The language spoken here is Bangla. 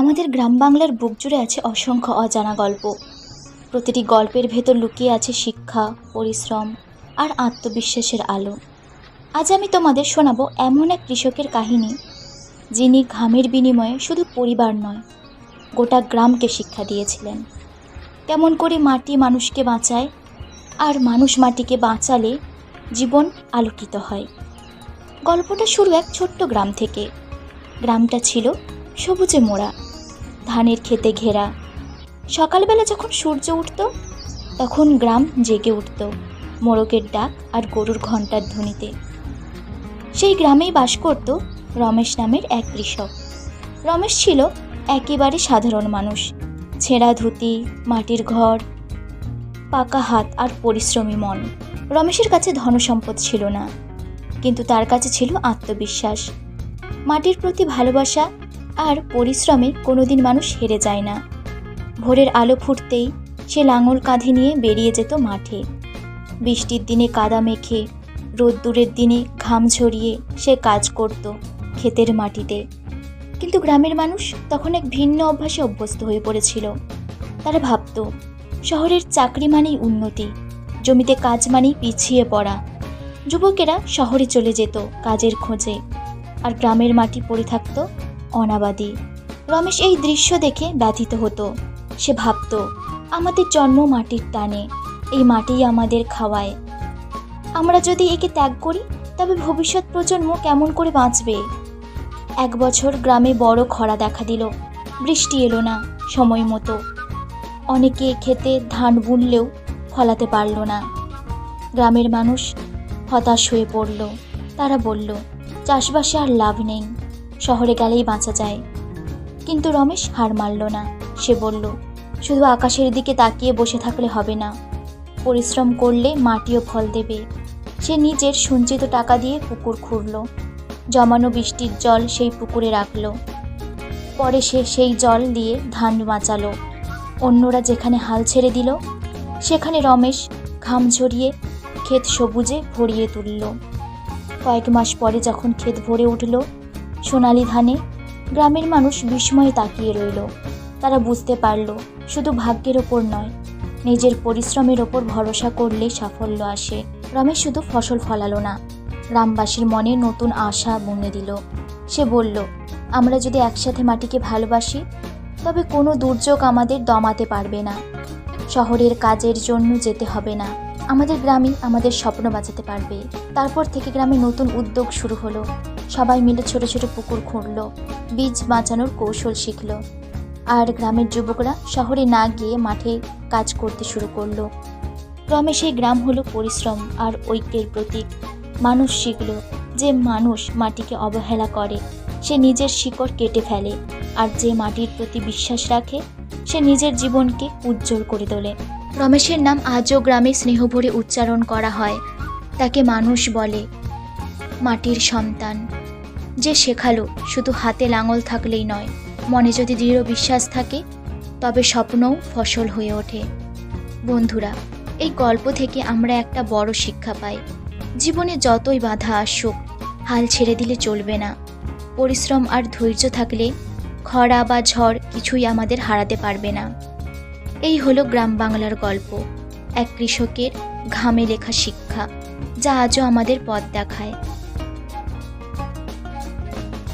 আমাদের গ্রাম বাংলার বুক জুড়ে আছে অসংখ্য অজানা গল্প। প্রতিটি গল্পের ভেতর লুকিয়ে আছে শিক্ষা, পরিশ্রম আর আত্মবিশ্বাসের আলো। আজ আমি তোমাদের শোনাবো এমন এক কৃষকের কাহিনী, যিনি ঘামের বিনিময়ে শুধু পরিবার নয়, গোটা গ্রামকে শিক্ষা দিয়েছিলেন। কেমন করে মাটি মানুষকে বাঁচায় আর মানুষ মাটিকে বাঁচালে জীবন আলোকিত হয়। গল্পটা শুরু এক ছোট্ট গ্রাম থেকে। গ্রামটা ছিল সবুজে মোড়া। ধানের খেতে ঘেরা। সকালবেলা যখন সূর্য উঠত, তখন গ্রাম জেগে উঠত মোরগের ডাক আর গরুর ঘণ্টার ধ্বনিতে। সেই গ্রামেই বাস করত রমেশ নামের এক কৃষক। রমেশ ছিল একেবারে সাধারণ মানুষ। ছেঁড়া ধুতি, মাটির ঘর, পাকা হাত আর পরিশ্রমী মন। রমেশের কাছে ধনসম্পদ ছিল না, কিন্তু তার কাছে ছিল আত্মবিশ্বাস। মাটির প্রতি ভালোবাসা আর পরিশ্রমে কোনোদিন মানুষ হেরে যায় না। ভোরের আলো ফুটতেই সে লাঙল কাঁধে নিয়ে বেরিয়ে যেত মাঠে। বৃষ্টির দিনে কাদা মেখে, রোদ্দুরের দিনে ঘাম ঝরিয়ে সে কাজ করত ক্ষেতের মাটিতে। কিন্তু গ্রামের মানুষ তখন এক ভিন্ন অভ্যাসে অভ্যস্ত হয়ে পড়েছিল। তারা ভাবত, শহরের চাকরি মানেই উন্নতি, জমিতে কাজ মানেই পিছিয়ে পড়া। যুবকেরা শহরে চলে যেত কাজের খোঁজে, আর গ্রামের মাটি পড়ে থাকত অনাবাদি। রমেশ এই দৃশ্য দেখে ব্যথিত হতো। সে ভাবত, আমাদের জন্ম মাটির টানে, এই মাটিই আমাদের খাওয়ায়। আমরা যদি একে ত্যাগ করি, তবে ভবিষ্যৎ প্রজন্ম কেমন করে বাঁচবে? এক বছর গ্রামে বড় খরা দেখা দিল। বৃষ্টি এলো না সময় মতো। অনেকে খেতে ধান বুনলেও ফলাতে পারল না। গ্রামের মানুষ হতাশ হয়ে পড়ল। তারা বলল, চাষবাসে আর লাভ নেই। শহরে গেলেই বাঁচা যায়। কিন্তু রমেশ হার মানল না। সে বলল, শুধু আকাশের দিকে তাকিয়ে বসে থাকলে হবে না। পরিশ্রম করলে মাটিও ফল দেবে। সে নিজের সঞ্চিত টাকা দিয়ে পুকুর খুঁড়ল। জমানো বৃষ্টির জল সেই পুকুরে রাখল। পরে সে সেই জল দিয়ে ধান বাঁচালো। অন্যরা যেখানে হাল ছেড়ে দিল, সেখানে রমেশ ঘাম ঝরিয়ে ক্ষেত সবুজে ভরিয়ে তুলল। কয়েক মাস পরে যখন ক্ষেত ভরে উঠল সোনালি ধানে। গ্রামের মানুষ বিস্ময়ে তাকিয়ে রইল। তারা বুঝতে পারল, শুধু ভাগ্যের ওপর নয়, নিজের পরিশ্রমের ওপর ভরসা করলে সাফল্য আসে। রমেশ শুধু ফসল ফলালো না, গ্রামবাসীর মনে নতুন আশা বুনে দিল। সে বলল, আমরা যদি একসাথে মাটিকে ভালোবাসি, তবে কোনো দুর্যোগ আমাদের দমাতে পারবে না। শহরের কাজের জন্য যেতে হবে না। আমাদের গ্রামই আমাদের স্বপ্ন বাঁচাতে পারবে। তারপর থেকে গ্রামে নতুন উদ্যোগ শুরু হলো। সবাই মিলে ছোট ছোট পুকুর খুঁড়লো, বীজ বাঁচানোর কৌশল শিখল। আর গ্রামের যুবকরা শহরে না গিয়ে মাঠে কাজ করতে শুরু করল। ক্রমে সেই গ্রাম হলো পরিশ্রম আর ঐক্যের প্রতীক। মানুষ শিখল যে মানুষ মাটিকে অবহেলা করে, সে নিজের শিকড় কেটে ফেলে, আর যে মাটির প্রতি বিশ্বাস রাখে, সে নিজের জীবনকে উজ্জ্বল করে তোলে। রমেশের নাম আজও গ্রামে স্নেহভরে উচ্চারণ করা হয়। তাকে মানুষ বলে মাটির সন্তান। যে শেখালো, শুধু হাতে লাঙল থাকলেই নয়। মনে যদি দৃঢ় বিশ্বাস থাকে, তবে স্বপ্নও ফসল হয়ে ওঠে। বন্ধুরা, এই গল্প থেকে আমরা একটা বড় শিক্ষা পাই। জীবনে যতই বাধা আসুক, হাল ছেড়ে দিলে চলবে না। পরিশ্রম আর ধৈর্য থাকলে খরা বা ঝড় কিছুই আমাদের হারাতে পারবে না। এই হলো গ্রাম বাংলার গল্প, এক কৃষকের ঘামে লেখা শিক্ষা, যা আজও আমাদের পথ দেখায়।